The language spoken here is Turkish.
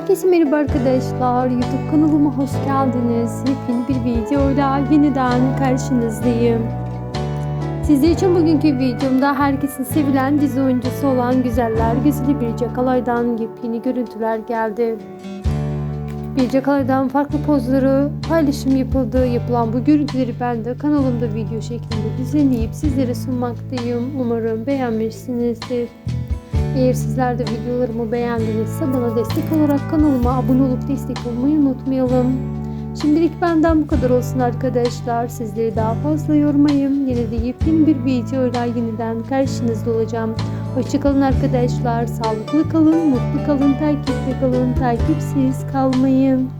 Herkese merhaba arkadaşlar. YouTube kanalıma hoş geldiniz. Yepyeni bir videoyla yeniden karşınızdayım. Sizler için bugünkü videomda herkesin sevilen dizi oyuncusu olan Güzeller Güzeli Birce Kalay'dan yepyeni görüntüler geldi. Birce Kalay'dan farklı pozları paylaşım yapıldı. Yapılan bu görüntüleri ben de kanalımda video şeklinde düzenleyip sizlere sunmaktayım. Umarım beğenmişsinizdir. Eğer sizler de videolarımı beğendinizse bana destek olarak kanalıma abone olup destek olmayı unutmayalım. Şimdilik benden bu kadar olsun arkadaşlar. Sizleri daha fazla yormayayım. Yine de yepyeni bir videoyla yeniden karşınızda olacağım. Hoşçakalın arkadaşlar. Sağlıklı kalın, mutlu kalın, takipte kalın, takipsiz kalmayın.